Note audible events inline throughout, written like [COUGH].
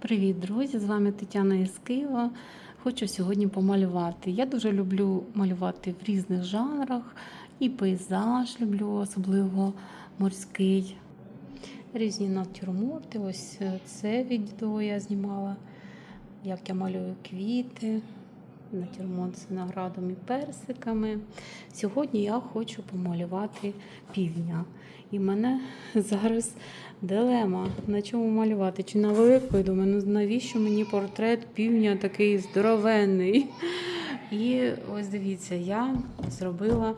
Привіт, друзі! З вами Тетяна із Києва. Хочу сьогодні помалювати. Я дуже люблю малювати в різних жанрах, і пейзаж люблю, особливо морський. Різні натюрморти. Ось е, це відео я знімала, як я малюю квіти, натюрморт з виноградом і персиками. Сьогодні я хочу помалювати півня. І мене [LAUGHS] зараз дилема, на чому малювати. Чи на велику, я думаю, ну навіщо мені портрет півня такий здоровенний? І ось дивіться, я зробила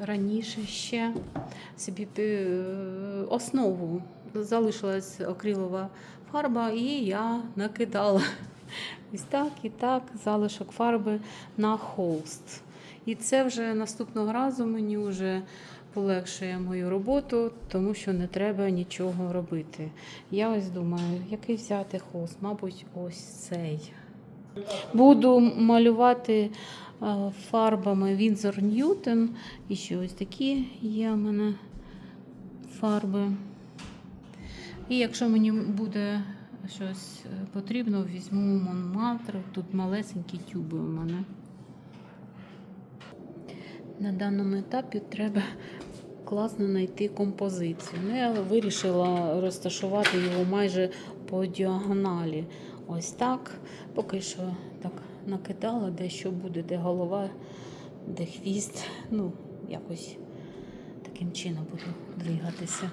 раніше ще собі е, основу. Залишилась акрилова фарба, і я накидала ось так і так залишок фарби на холст. І це вже наступного разу мені вже полегшує мою роботу, тому що не треба нічого робити. Я ось думаю, який взяти холст? Мабуть, ось цей. Буду малювати е, фарбами Winsor Newton. І ще ось такі є в мене фарби. І якщо мені буде щось е, потрібно, візьму Монмартр. Тут малесенькі тюби у мене. На даному етапі треба класно знайти композицію. Ну, я вирішила розташувати його майже по діагоналі. Ось так. Поки що так накидала, де що буде, де голова, де хвіст. Ну, якось таким чином буду двигатися.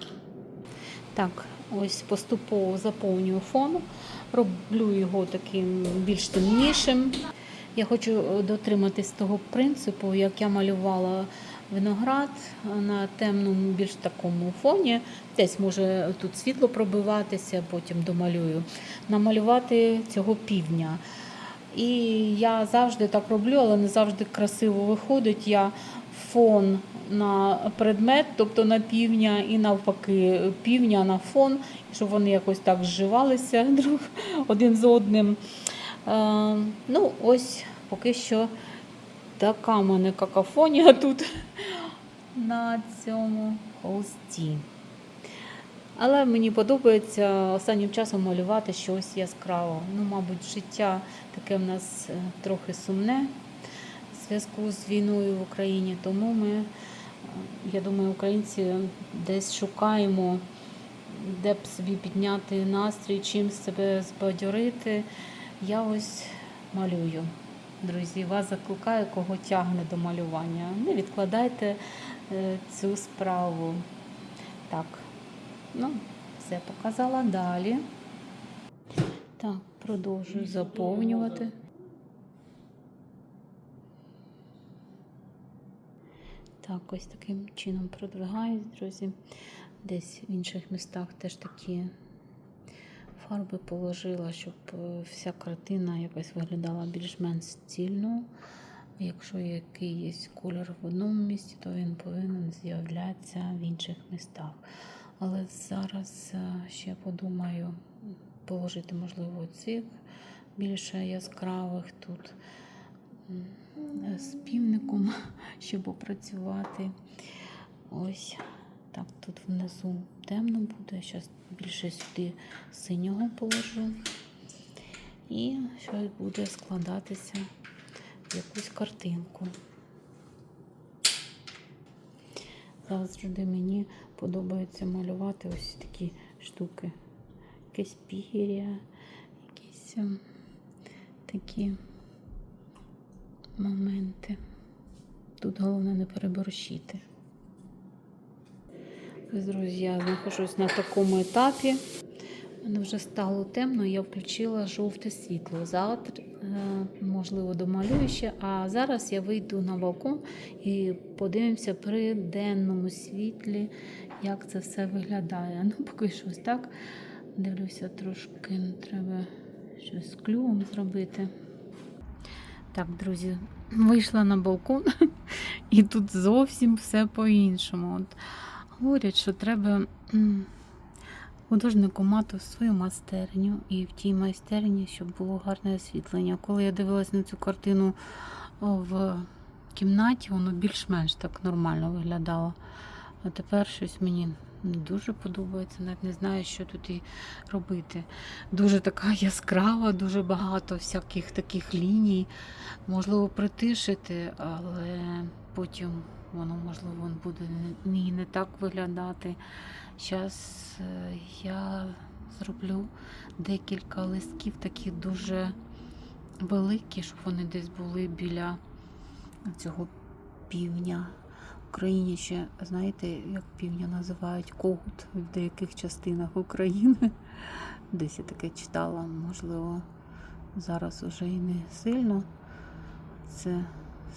Так, ось поступово заповнюю фон, роблю його таким більш темнішим. Я хочу дотриматись того принципу, як я малювала виноград на темному, більш такому фоні. Десь може тут світло пробиватися, потім домалюю. Намалювати цього півдня. І я завжди так роблю, але не завжди красиво виходить. Я фон на предмет, тобто на півня, і навпаки, півня на фон, щоб вони якось так зживалися [LAUGHS] друг один з одним. Е, ну, ось поки що така в мене какафонія тут на цьому холсті. Але мені подобається останнім часом малювати щось яскраве. Ну, мабуть, життя таке в нас е, трохи сумне в зв'язку з війною в Україні. Тому ми, е, я думаю, українці десь шукаємо, де б собі підняти настрій, чим себе збадьорити. Я ось малюю. Друзі, вас закликаю, кого тягне до малювання. Не відкладайте е, цю справу. Так, ну, все показала далі. Так, продовжую заповнювати. Так, ось таким чином продвигаюсь, друзі. Десь в інших містах теж такі фарби положила, щоб е, вся картина якось виглядала більш-менш стільно. Якщо якийсь колір в одному місці, то він повинен з'являтися в інших містах. Але зараз е, ще подумаю положити, можливо, цих більше яскравих тут з півником, [LAUGHS] щоб опрацювати. Ось так, тут внизу темно буде. Зараз більше сюди синього положу. І щось буде складатися в якусь картинку. Завжди мені подобається малювати ось такі штуки. Якесь пір'я, якісь ем, такі моменти. Тут головне не переборщити. Друзі, я знаходжусь на такому етапі. Мене вже стало темно, я включила жовте світло. Завтра, можливо, домалюю ще, а зараз я вийду на балкон і подивимося при денному світлі, як це все виглядає. Ну, поки що ось так. Дивлюся, трошки треба щось з клювом зробити. Так, друзі, вийшла на балкон, [LAUGHS] і тут зовсім все по-іншому. От Говорять, що треба художнику мати свою майстерню і в тій майстерні, щоб було гарне освітлення. Коли я дивилась на цю картину в кімнаті, воно більш-менш так нормально виглядало. А тепер щось мені Мені Дуже подобається, навіть не знаю, що тут і робити. Дуже така [LAUGHS] яскрава, дуже багато всяких таких ліній. Можливо, притишити, але потім воно, можливо, буде не, не так виглядати. Зараз я зроблю декілька листків, такі дуже великі, щоб вони десь були біля цього півня. Україні ще, знаєте, як півня називають когут в деяких частинах України. Десь я таке читала, можливо, зараз уже і не сильно це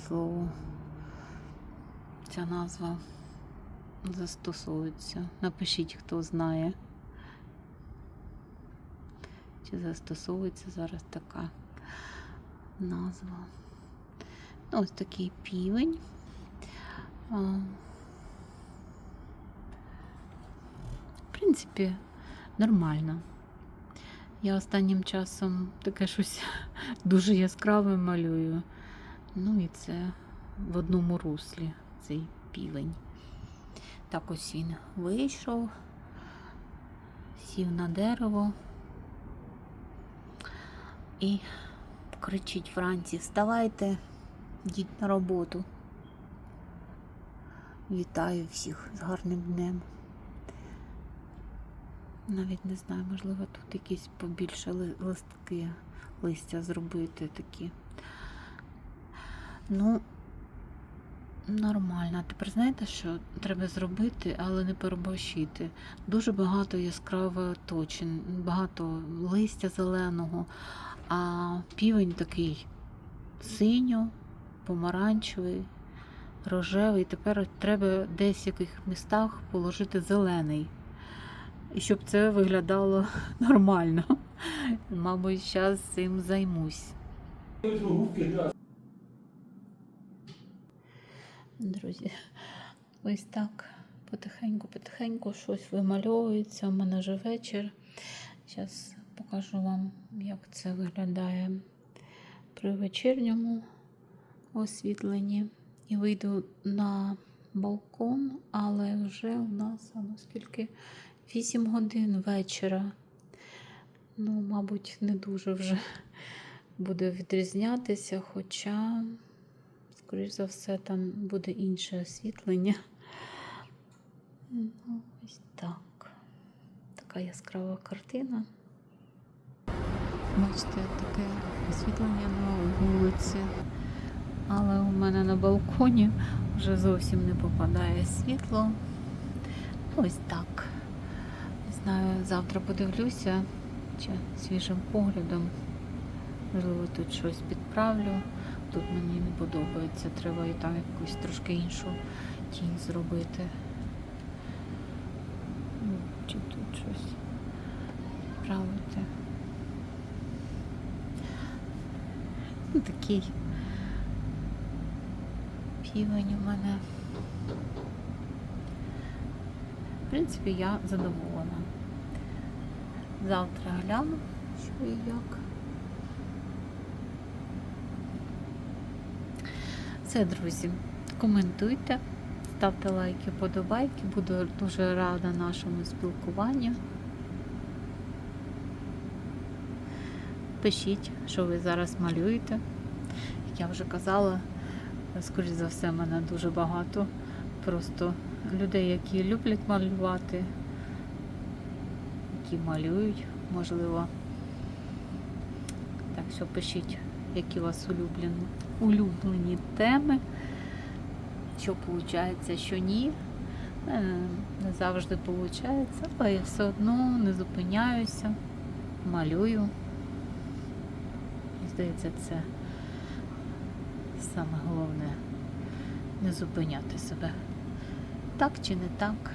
слово, ця назва застосовується. Напишіть, хто знає, чи застосовується зараз така назва. Ось такий півень. В принципі, нормально. Я останнім часом таке щось [LAUGHS] дуже яскраве малюю. Ну і це в одному руслі цей півень. Так ось він вийшов, сів на дерево і кричить вранці: Вставайте, йдіть на роботу. Вітаю всіх з гарним днем. Навіть не знаю, можливо, тут якісь побільше листки листя зробити такі. Ну, нормально. Тепер знаєте, що треба зробити, але не переборщити. Дуже багато яскравих точин, багато листя зеленого, а півень такий синьо, помаранчевий, рожевий. Тепер треба десь в яких містах положити зелений. І щоб це виглядало [LAUGHS] нормально. Мабуть, зараз цим займусь. Друзі, ось так потихеньку-потихеньку щось вимальовується. У мене вже вечір. Зараз покажу вам, як це виглядає при вечірньому освітленні. І вийду на балкон, але вже у нас, а ну 8 годин вечора. Ну, мабуть, не дуже вже буде відрізнятися, хоча, скоріш за все, там буде інше освітлення. Ну, ось так. Така яскрава картина. Бачите, таке освітлення на вулиці. Але у мене на балконі вже зовсім не попадає світло. Ось так. Не знаю, завтра подивлюся чи свіжим поглядом. Можливо, тут щось підправлю. Тут мені не подобається. Треба і там якусь трошки іншу тінь зробити. Ну, Чи тут щось підправити. Ну, такий півень у мене. В принципі, я задоволена. Завтра гляну, що і як. Все, друзі, коментуйте, ставте лайки, подобайки. Буду дуже рада нашому спілкуванню. Пишіть, що ви зараз малюєте. Як я вже казала, скоріш за все, в мене дуже багато просто людей, які люблять малювати, які малюють, можливо. Так що пишіть, які у вас улюблені, улюблені теми, що виходить, що ні. Не завжди виходить, але я все одно не зупиняюся, малюю. Здається, це саме головне не зупиняти себе. Так чи не так,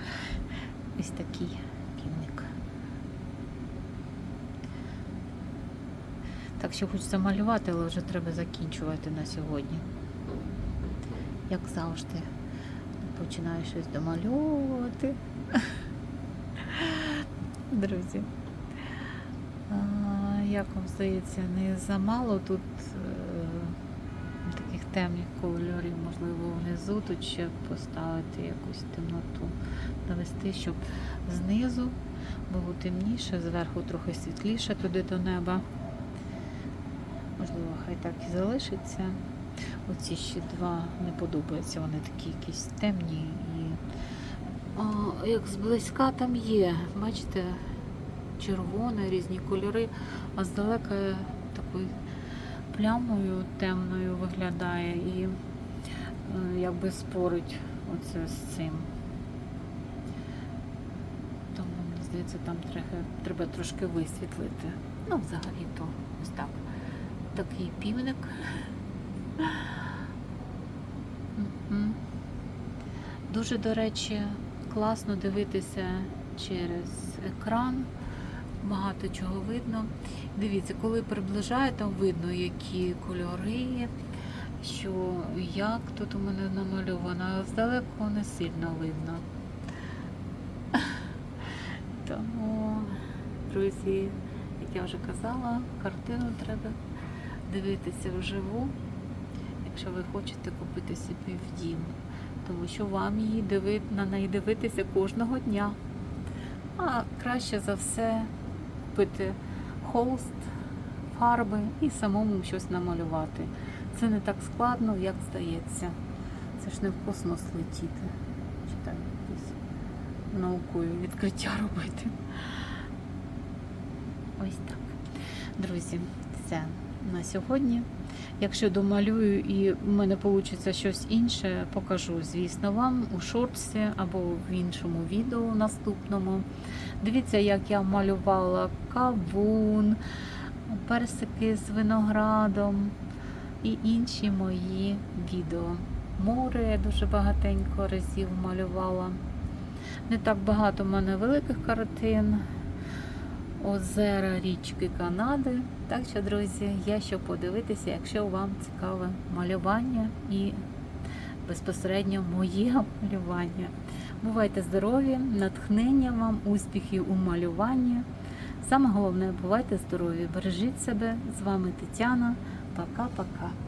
ось такий півник. Так що хочеться малювати, але вже треба закінчувати на сьогодні. Як завжди, починаю щось домальовувати. [LAUGHS] Друзі. Як вам здається, не замало тут е, таких темних кольорів, можливо, внизу тут ще поставити якусь темноту, навести, щоб знизу було темніше, зверху трохи світліше туди до неба. Можливо, хай так і залишиться. Оці ще два не подобаються, вони такі якісь темні і а, як зблизька там є, бачите, червоне, різні кольори, а здалека такою плямою темною виглядає і е, якби спорить оце з цим. Тому, здається, там трохи, треба трошки висвітлити. Ну, взагалі то ось так. Такий півник. Дуже, до речі, класно дивитися через екран. Багато чого видно. Дивіться, коли приближаю, там видно, які кольори, що як тут у мене намальовано, а здалеку не сильно видно. Тому, друзі, як я вже казала, картину треба дивитися вживу, якщо ви хочете купити собі в дім. Тому що вам її диви... на неї дивитися кожного дня. А краще за все купити холст, фарби і самому щось намалювати. Це не так складно, як здається. Це ж не в космос летіти. Чи там якісь наукою відкриття робити. Ось так. Друзі, все на сьогодні. Якщо домалюю і в мене вийде щось інше, покажу, звісно, вам у шорtsі або в іншому відео наступному. Дивіться, як я малювала кавун, персики з виноградом і інші мої відео. Море я дуже багатенько разів малювала. Не так багато в мене великих картин озера річки Канади. Так що, друзі, є що подивитися, якщо вам цікаве малювання і безпосередньо моє малювання. Бувайте здорові, натхнення вам, успіхів у малюванні. Саме головне, бувайте здорові, бережіть себе. З вами Тетяна. Пока-пока.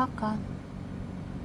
Пока.